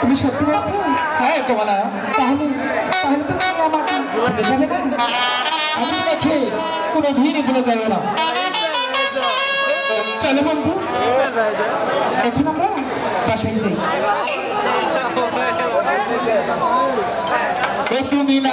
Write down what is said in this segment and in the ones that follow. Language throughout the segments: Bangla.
তুমি সত্যি বলছো? হ্যাঁ কমলা তাহলে তাহলে তুমি আমাকে দেখাবে না আমি দেখে কোনো ভিড়ে ভুলে যাবে না। চলো বন্ধু, এখন আমরা বাসায় যাই। তুমি না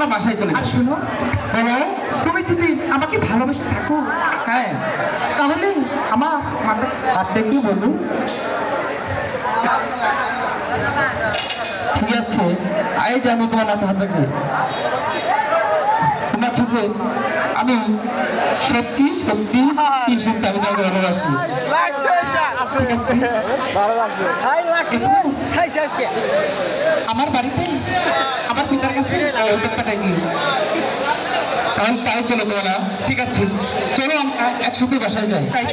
আমার বাসায় চলে আর শুনো। বলো। তুমি যদি আমাকে ভালোবেসে থাকো হ্যাঁ। তাহলে আমার হাতটা একটু বলুন। ঠিক আছে। আই যে আমি তোমার হাতে হাত রাখি তোমার খেতে আমি সত্যি সত্যি হ্যাঁ। সত্যি আমি তোমাকে ভালোবাসি। লাগছে ভালো লাগছে। লাগছে। আজকে। আমার বাড়িতে আমার পিতার কাছে ব্যাপারটা কি তাহলে তাই চলো না ঠিক আছে। চলো আমরা একসাথে বাসায় যাই। তাই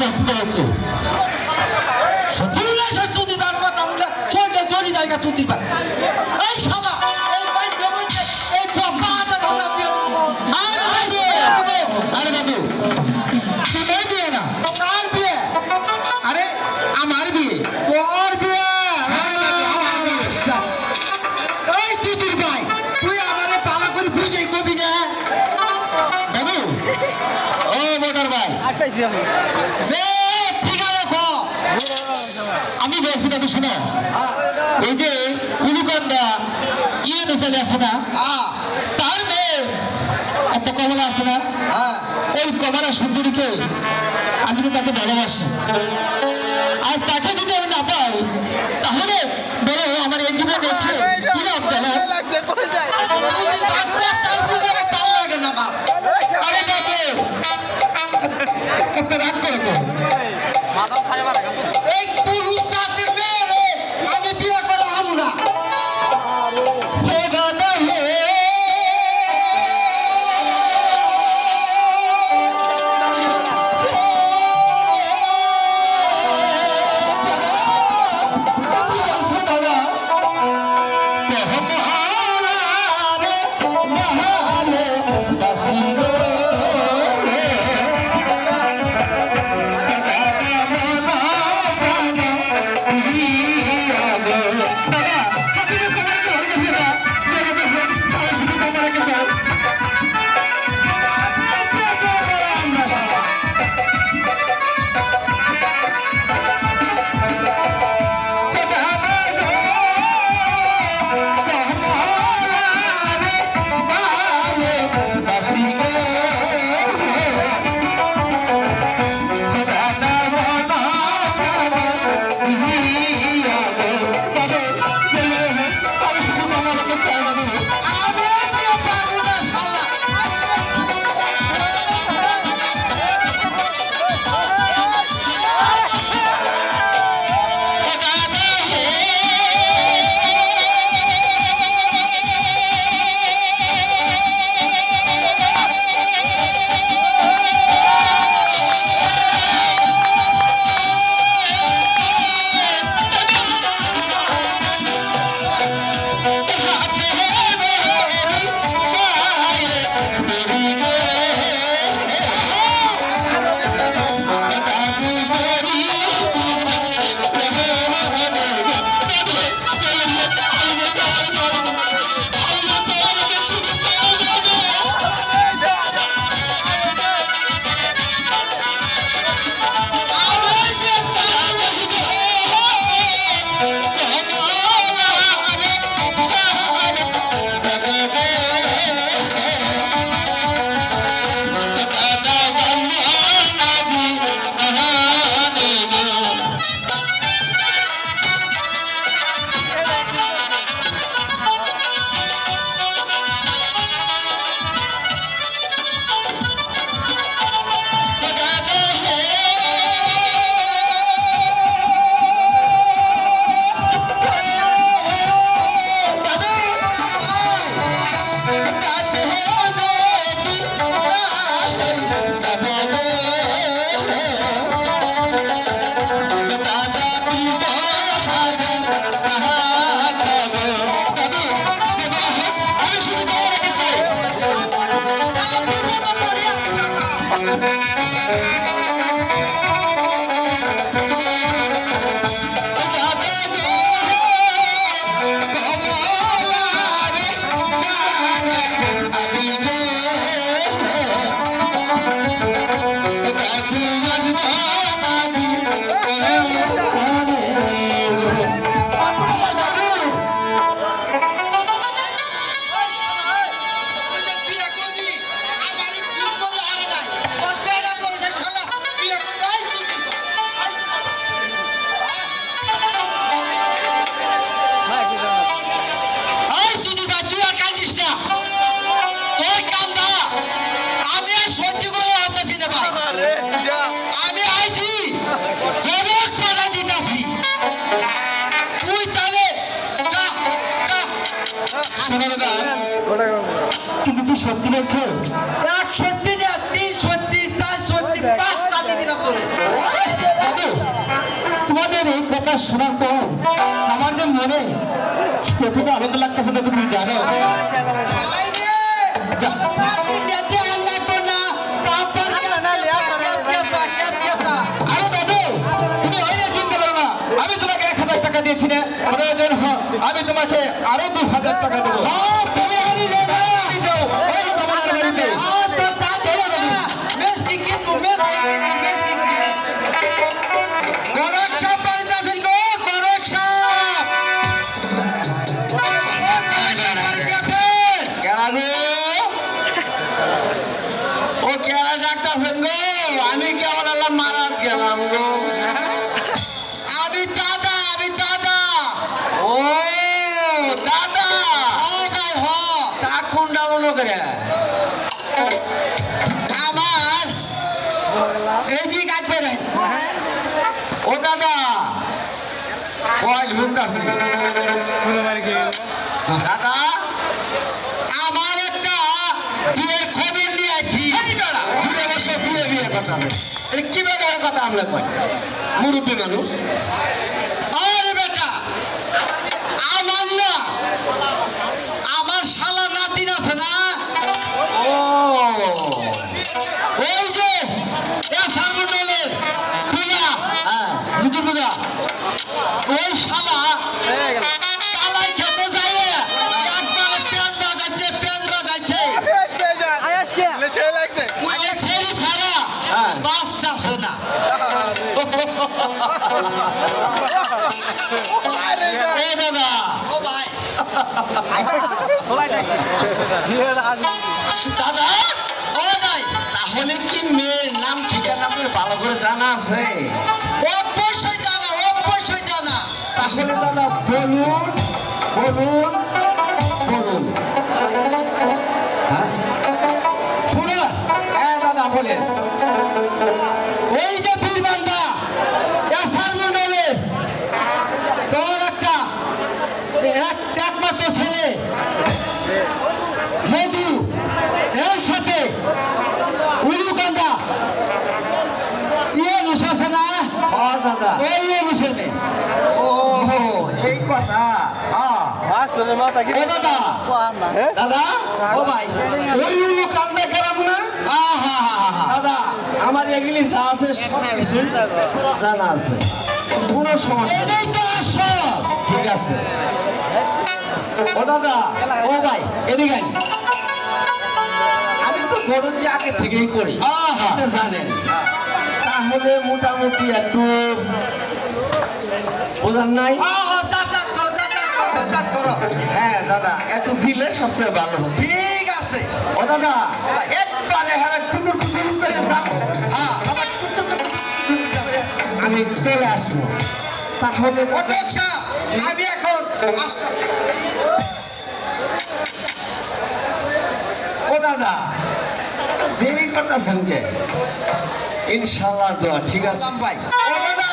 Pastor Otto. পাইছি আমি। আমি বলছি দাদু শোনো। ওই যে উলুকান্দা ইয়ে মিশালে আছে না? তার মেয়ে একটা কমলা আছে না? ওই কমলা সুন্দরীকে আমি তো তাকে ভালোবাসি। আর তাকে যদি আমি না কথা শোনার পর আমার যে মনে কতটা আনন্দ লাগতেছে তো তুমি জানো। আমি তোমাকে আরও দু হাজার টাকা দেবো। হ্যাঁ, করে আমার আজ ও দাদা কয় ঢুকতাছি দাদা আমার একটা বিয়ের খবর নিয়ে আছি এই বেড়া, ঘুরে বসে বিয়ে বিয়ে করতাছে। এই কি বেড়ার কথা আমরা কই? মুরব্বী মানুষ। আরে বেটা আমার না ওই যে এসার পূজা হ্যাঁ দুটো পূজা। ওই শালা কালাই খেতে যায় হ্যাঁ। ও দাদা। ও ভাই। দাদা তাহলে কি মেয়ের নাম ঠিকানা করে ভালো করে জানা আছে? অবশ্যই জানা অবশ্যই জানা তাহলে দাদা বলুন বলুন বলুন। হ্যাঁ? শুনো হ্যাঁ দাদা বলেন এই যে বীরবান্ধা এসার মন্ডলের তোর একটা এক- একমাত্র ছেলে মধু এর সাথে উলুকান্দা ইয়ে নুসাছে না ও দাদা ওই ইয়ে নুসেনে ও এই কথা দাদা দাদা? ও ভাই। ওই কান্দা কেরাম না আহা হা হা হা দাদা আমার এগুলি যা আছে জানা আছে। কোনো সমস্যা নেই। এটাই তো আসল। ঠিক আছে। ও দাদা ও ভাই এদিকে আমি তো গরু দিয়ে আগে থেকেই করি। জানেন। তাহলে মোটামুটি একটু বোঝার নাই? করো। হ্যাঁ দাদা একটু দিলে সবচেয়ে ভালো ঠিক আছে। ও দাদা একবারে হ্যাঁ টুকুর টুকুর করে হ্যাঁ আবার টুকুর টুকুর করে আমি চলে আসব। তাহলে অটোক সাহেব আমি এখন আসতেছি। ও দাদা দেরি করতেছেন কে? ইনশাল্লাহ দোয়া ঠিক আছে। ভাই। ও দাদা!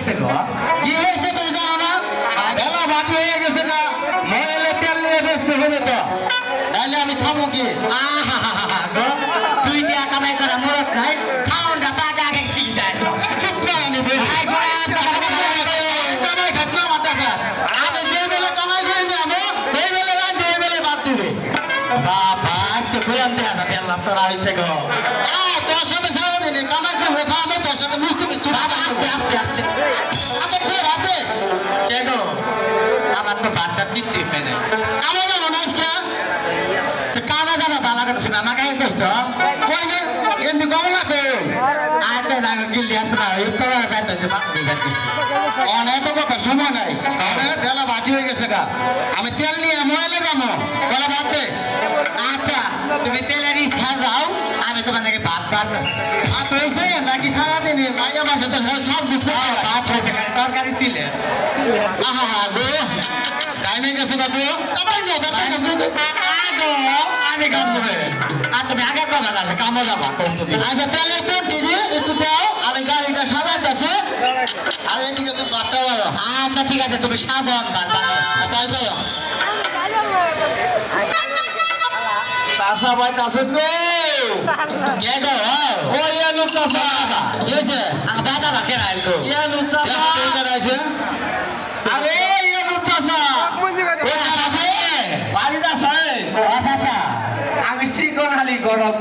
কি হয়েছে গো কি হয়েছে তুমি জানো হয়ে গেছে গা। আমি তেল নিয়ে মোবাইলে যাব। বেলা বাদ দে। আচ্ছা তুমি তেলেরই সাজাও আমি তোমাদেরকে ভাত বাড়তেছি আর তো হয়েছে নাকি সারাদিন? মাইয়া তো বুঝতে ভাত হয়েছে তরকারি ছিল। আহা তো আমি আচ্ছা তেলের তো আমি গাড়িটা সাজাইতেছে। আর বাচ্চা বলো আচ্ছা ঠিক আছে তুমি বাড়তেছি তাই তো? চাষা ভাই চাষে তো কে গো? ওই আলু চাষা ঠিক আছে আমার দাদা বাকে রাখো আলু চাষা আছে আরে আলু চাষা ও আছে বাড়িতে আছে। ও আচ্ছা আমি চিকন হালি গড়ক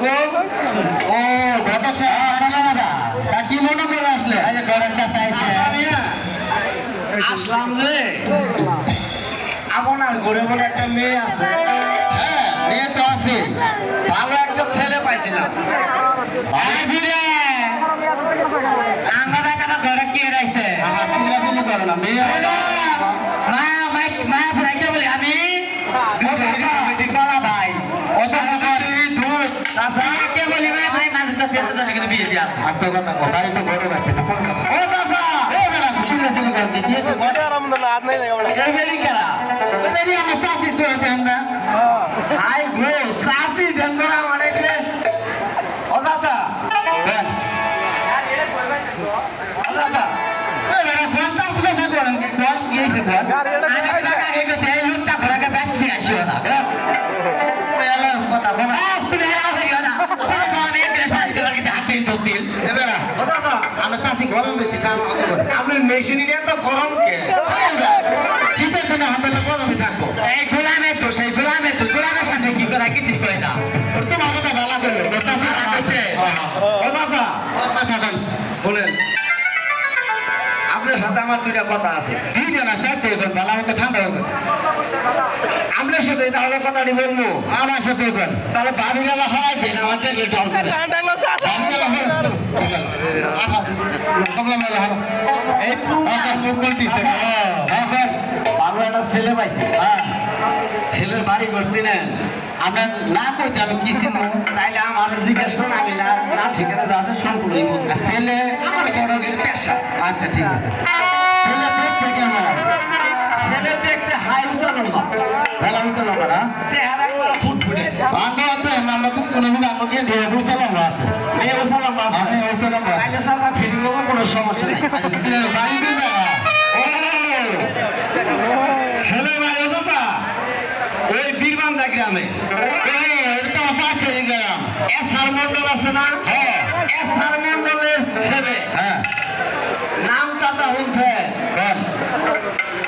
ও ঘটক সাহেব কি মনে করে আসলে? কাছে আইছে আসলাম যে আপনার ঘরে বলে একটা হ্যাঁ মেয়ে তো আছে। ভালো একটা ছেলে পাইছিলাম। আমি ভাই, কে বলি? ভাই ভাই মানুষটা বিয়ে কো তো বড় আছে না ও চাষা ও বেলা চিল্লা চিল্লি করে দিয়েছে বড় এই বেলি কেরা এবারে আমার চাষি তো দেন না হাই গো সাসি জঙ্গরা মানে কে ও চাষা দেন ও চাষা এবারে কোন চাষি চাষি করেন কি কোন কি হইছে কোন আমি তো আগে গেছে এই লুচ্চা ঘোড়াকে ব্যাগ দিয়ে আসিও না এলা কথা বলা তুমি হেরা করিও না সব আমি এক দেশ পাই তোমার কাছে হাত দিন তো দিল এবারে ও চাষা আমরা চাষি গরম বেশি কাম করে আপনি মেশিনারি এত গরম কে? শীতের দিনে হাতে গরমই থাকব। এই গোলামে তো সেই গোলামে তো গোলামের সাথে কি করা কিছু করে না। ওর তো মাথাটা ভালো বলেন। আপনার সাথে আমার দুইটা কথা আছে। এখন ভালো মতো ঠান্ডা হবে আপনার সাথে তাহলে কথাটি বলব। আমার সাথে এখন। তাহলে ভাবি গেলা হয় ভালো একটা ছেলে পাইছি ছেলের বাড়ি করছি না। আমরা না করতে আমি কি চিনবো তাইলে আমার জিজ্ঞেস করুন আমি না না ঠিকানা যা আছে ছেলে আমার বড়দের পেশা। আচ্ছা ঠিক আছে। ছেলে দেখতে কেমন? ছেলে দেখতে হাই উঁচা লম্বা ভালো মতো লম্বা না চেহারা একবার ফুটফুটে। আগে আছে আমরা তো কোনো দিন আমাকে দিয়ে বুঝতে লম্বা আছে। মেয়ে উঁচা লম্বা আছে। আমি বুঝতে লম্বা তাইলে চাচা ফিরি নেব কোনো সমস্যা নেই। বাড়ি দিবে ছেলে বাড়ি চাচা ওই বীরবান্ধা গ্রামে। এটা তো আমার পাশে গেলাম এসআর মন্ডল আছে না? হ্যাঁ। এসআর মন্ডলের ছেলে হ্যাঁ নাম চাচা হচ্ছে বল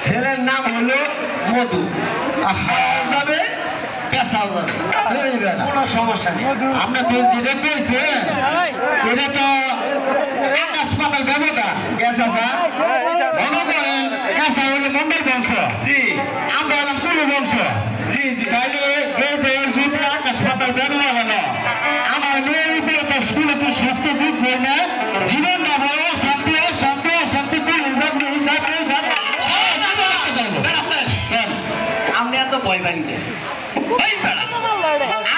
ছেলের নাম হলো মধু। যাবে পেশাও যাবে। কোনো সমস্যা নেই। আপনি তো যেটা এটা ব্যবধান। মনে করেন হলো মন্ডল বংশ। জি। আমরা হলাম কুলু বংশ। জি জি। তাইলে এই বইয়ের যুদ্ধে আকাশ পাতাল ব্যবধান হলো আমার মেয়ের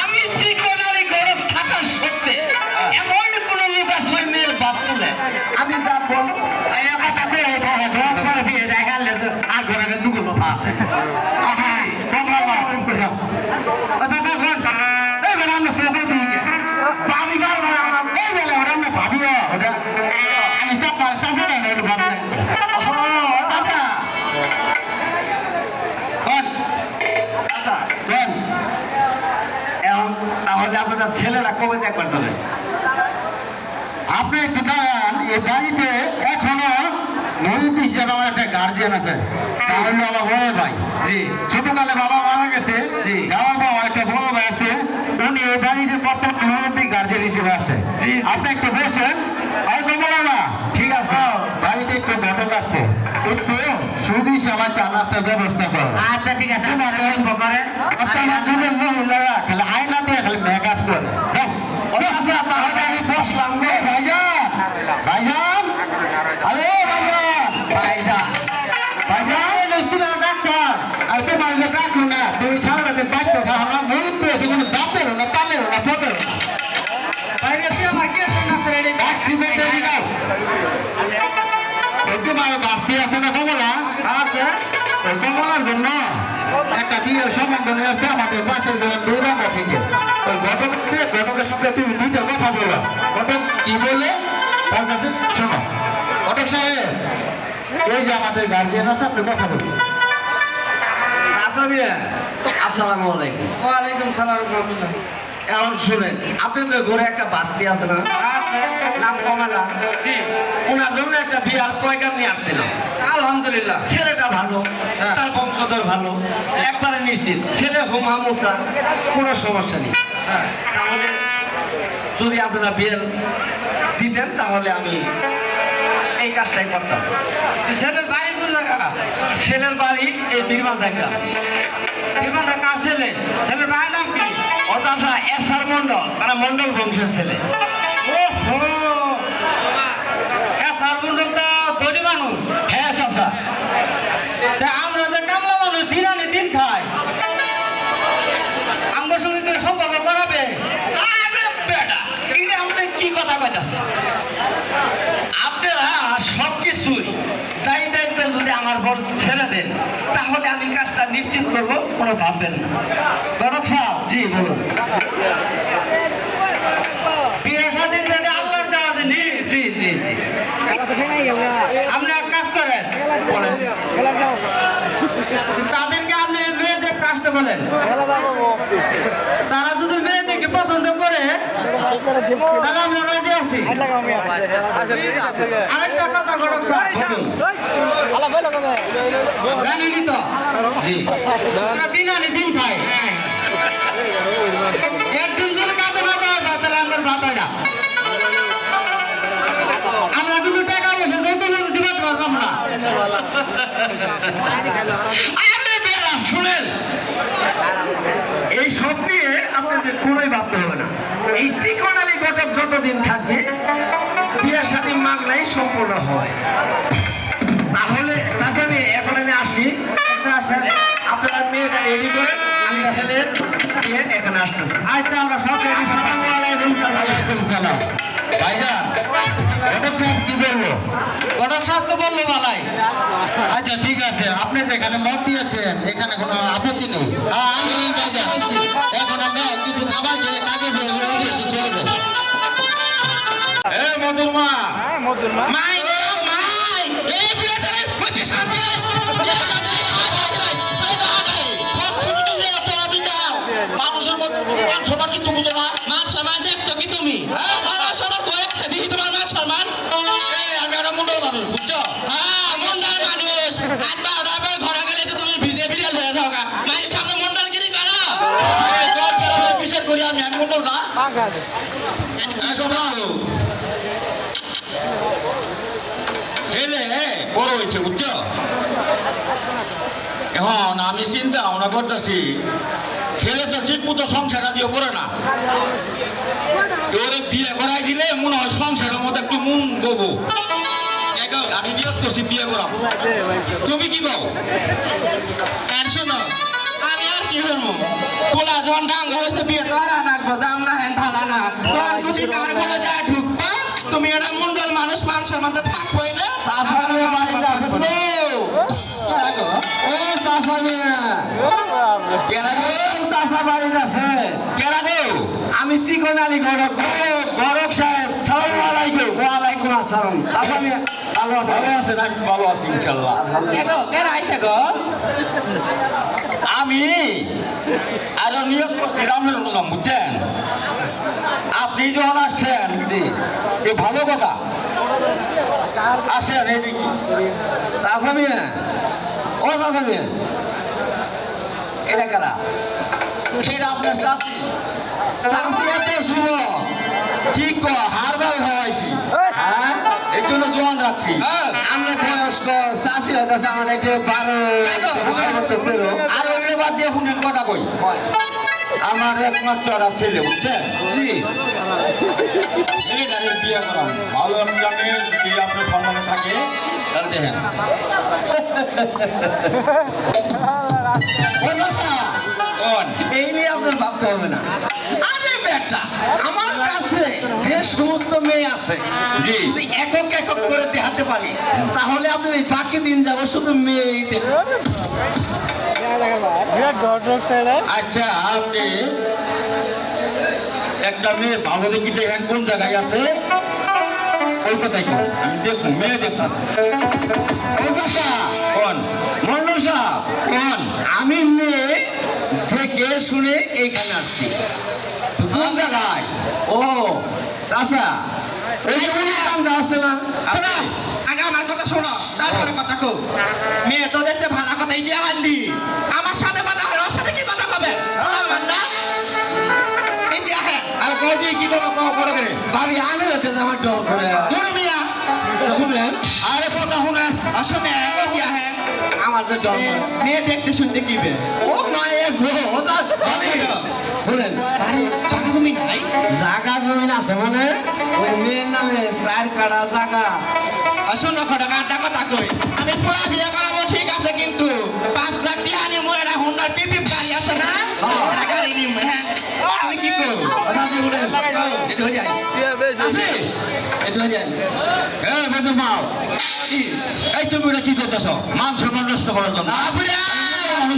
আমি চিকনারি গরম থাকা সত্ত্বে এমন কোন লোক মেয়ের বাপ তুলে। আমি যা বলব তো আর ঘরে দুগুলো পা আপনি একটু দাঁড়ান এই বাড়িতে এখনও মহিত হিসেবে আমার একটা গার্জিয়ান আছে। তা হলো আমার বড় ভাই। জি। ছোটকালে বাবা মারা গেছে। জি। যাওয়ার পর একটা বড় ভাই আছে। উনি এই বাড়িতে বর্তমান মনোনীত গার্জিয়ান হিসেবে আছে। জি। আপনি একটু বসেন। হয়তো বলো না। ঠিক আছে। বাড়িতে একটু ঘটক আসছে একটু সুজি সবাই চা নাস্তার ব্যবস্থা করো। আচ্ছা ঠিক আছে। করেন মহিলারা কমলার জন্য একটা বিয়ের সম্বন্ধ নিয়ে আসছে আমাদের পাশের গ্রাম থেকে। ওই ঘটক আছে ঘটকের সঙ্গে তুমি দুইটা কথা বলো ঘটক কি বলে তার কাছে শোনো। ঘটক সাহেব এই যে আমাদের গার্জিয়ান আছে আপনি কথা বলুন। আসসালামু আলাইকুম। ওয়ালাইকুম সালাম রহমতুল্লাহ। এখন শুনেন আপনাদের ঘরে একটা বাস্তি আছে না? নাম কমালা। বিয়ার পয়গাম নিয়ে আসছিলাম। আলহামদুলিল্লাহ ছেলেটা ভালো হ্যাঁ। তার বংশধর ভালো একবারে নিশ্চিত। ছেলে হুম হামুসা কোনো সমস্যা নেই। হ্যাঁ। তাহলে যদি আপনারা বিয়ের দিতেন তাহলে আমি এই কাজটাই করতাম। ছেলের বাড়ি কোন জায়গা? ছেলের বাড়ি এই নির্মাণ দেখা বিমান কার ছেলে? ছেলের বাড়ির নাম কি? অজাসা এস আর মন্ডল তারা মন্ডল বংশের ছেলে। ওহো! হ্যাঁ কি কথা কইতাছেন আপনারা সব কিছুই দায়ী দায়িত্ব যদি আমার বর ছেড়ে দেন, তাহলে আমি কাজটা নিশ্চিত করব, কোনো ভাববেন না। গরব সাহেব, জি, বলুন বিয়ে সাথে যদি আল্লাহর দেওয়া জি জি জি জি আপনি এক কাজ করেন বলেন তাদেরকে আপনি মেয়েদের কাজটা বলেন। তারা যদি মেয়েদেরকে পছন্দ করে তাহলে আমরা রাজি আছি। আরেকটা কথা সাহেব জানেনই তো? জি। দিন আনি দিন খাই একদিন যদি কাজে না যাওয়া যায় তাহলে আমাদের ভাত হয় না। আমরা কিন্তু টাকা পয়সা যত দিতে পারব না। শুনেন। এই সব নিয়ে আপনাদের কোনোই ভাবতে হবে না। এই চিকন আলী ঘটক যতদিন থাকবে বিয়ের সাথে মাগলাই সম্পূর্ণ হয় তাহলে আমি এখন আমি আসি। আপনারা মেয়েটা রেডি করে আমি ছেলের এখানে আসতেছি। আচ্ছা আমরা সব রেডি সালামু। আচ্ছা ঠিক আছে। আপনি যেখানে মত দিয়েছেন এখানে কোনো আপত্তি নেই। হ্যাঁ, আমি। এখন আমরা কিছু খাবার খেয়ে কাজে চলে যাব। মধুর মা গো এখন ভালো। ছেলে বড় হয়েছে বুঝছ এখন আমি চিন্তা ভাবনা করতেছি ছেলে তো ঠিক মতো সংসার আদিও করে না ওরে বিয়ে করাই দিলে মনে হয় সংসারের মধ্যে একটু মন দেবো আমি বিয়ে করছি বিয়ে করাবো তুমি কি কও আর শোনো কি করব পোলা যখন ডাং হয়েছে বিয়ে তো আর আনাকবো দাম না হেন বাড়ির আমি চিকন আলী গরক সাহেব সালাম আলাইকুম ভালো ভালো আছেন? আমি ভালো আছি ইনশাল্লাহ। এগো কেন আইছে গো? আমি? আরও নিয়োগ করছি রামনের নাম বুঝছেন? আপনি যখন আসছেন জি। এ ভালো কথা। আসেন এদিকে। ও এটা কারা? এটা আপনার চাষি চাষি এত শুভ ঠিক কো হারবাল হওয়াইছি হ্যাঁ এই জন্য জোয়ান রাখছি। আমরা বয়স্ক চাষি হইতেছে আমার এটা বারো তেরো আর ওইটা বাদ দিয়ে শুনেন কথা কই। আমার একমাত্র ছেলে বুঝছেন? জি। বিয়ে করাম ভালো আমি জানি যদি আপনার থাকে? এই নিয়ে আপনার ভাবতে হবে না। একটা। আমার কাছে যে সমস্ত মেয়ে আছে। একক একক করে দেখাতে পারি তাহলে আপনি বাকি দিন যাব শুধু মেয়েই আচ্ছা আপনি একটা মেয়ে ভালো দেখি দেখেন কোন জায়গায় আছে? ওই কথাই আমি দেখুন মেয়ে দেখুন। ও চাচা, কোন? মন্ডল সাহেব, আমি মেয়ে থেকে শুনে এইখানে আসছি। কোন জায়গায় ও চাচা এই হয় আমরা না? আগে আমার কথা শোনো তারপরে কথা কো মেয়ে তো দেখতে ভালো কথা ইডিয়া হান্ডি আমার সাথে কথা হয় ওর সাথে কি কথা কবে আমার না। ইডিয়া হ্যাঁ আর কই কি করব কও করে করে। ভাবি আমি হতে আমার ডর করে। দূর মিয়া। শুনেন আরে কথা শুনে আসলে ইডিয়া হ্যাঁ আমার যে ডর মেয়ে দেখতে শুনতে কি বে? ও মায়ে গো আরে জায়গা জমি নাই? জমি আছে মানে? ওই মেয়ের নামে চার কাড়া জায়গা আসুন কথা কাটা কথা কই। আমি পুরা বিয়ে করাবো ঠিক আছে কিন্তু পাঁচ লাখ টাকা ধরেন হ্যাঁ, এই বেতন পাও এই তুমি ওটা কি করতেছ? মান সম্মান নষ্ট করার জন্য। আমি আমি